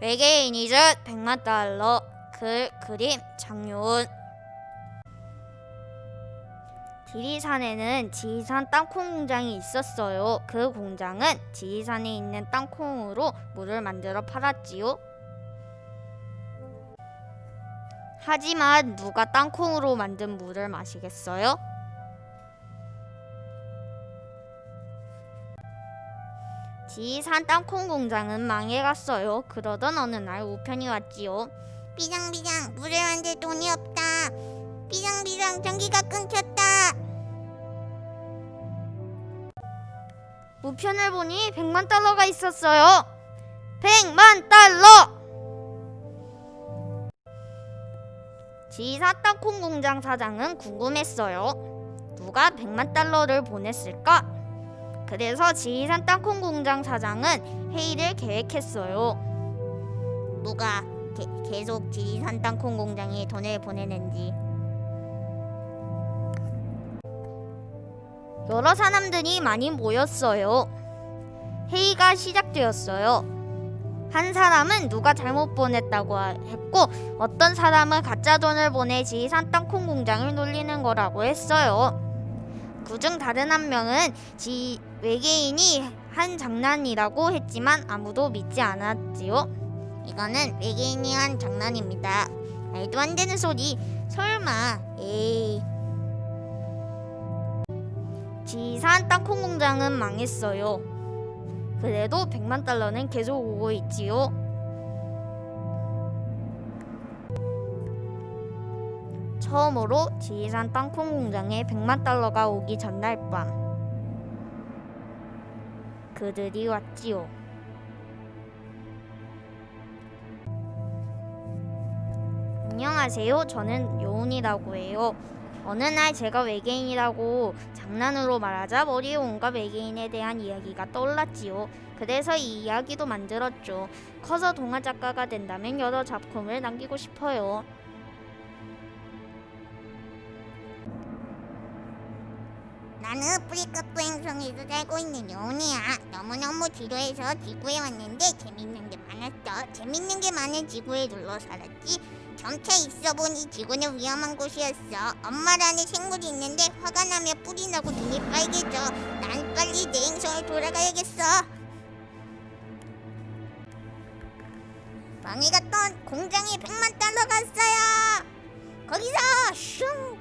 외계인이 준 100만 달러 글 그림 장윤 지리산에는 지리산 땅콩 공장이 있었어요. 그 공장은 지리산에 있는 땅콩으로 물을 만들어 팔았지요. 하지만 누가 땅콩으로 만든 물을 마시겠어요? 지리산 땅콩 공장은 망해갔어요. 그러던 어느 날 우편이 왔지요. 비상비상 물을 만들 돈이 없다. 비상비상 전기가 끊겼다. 우편을 보니 100만 달러가 있었어요. 100만 달러! 지사 땅콩 공장 사장은 궁금했어요. 누가 100만 달러를 보냈을까? 그래서 지리산 땅콩 공장 사장은 회의를 계획했어요. 누가 게, 계속 지리산 땅콩 공장에 돈을 보내는지. 여러 사람들이 많이 모였어요. 회의가 시작되었어요. 한 사람은 누가 잘못 보냈다고 했고 어떤 사람은 가짜 돈을 보내 지리산 땅콩 공장을 놀리는 거라고 했어요. 그중 다른 한 명은 지 외계인이 한 장난이라고 했지만 아무도 믿지 않았지요. 이거는 외계인이 한 장난입니다. 말도 안 되는 소리. 설마. 에이. 지리산 땅콩 공장은 망했어요. 그래도 100만 달러는 계속 오고 있지요. 처음으로 지리산 땅콩 공장에 100만 달러가 오기 전날 밤 그들이 왔지요. 안녕하세요. 저는 요운이라고 해요. 어느 날 제가 외계인이라고 장난으로 말하자 머리에 온갖 외계인에 대한 이야기가 떠올랐지요. 그래서 이 이야기도 만들었죠. 커서 동화 작가가 된다면 여러 작품을 남기고 싶어요. 나는 프리카프 행성에서 살고 있는 여운이야. 너무너무 지루해서 지구에 왔는데 재밌는 게 많았어. 재밌는 게 많은 지구에 눌러 살았지. 점차 있어 보니 지구는 위험한 곳이었어. 엄마라는 생물이 있는데 화가 나면 뿔이 나고 눈이 빨개져. 난 빨리 내 행성에 돌아가야겠어. 망해갔던 공장에 100만 달러가 왔어요. 거기서 슝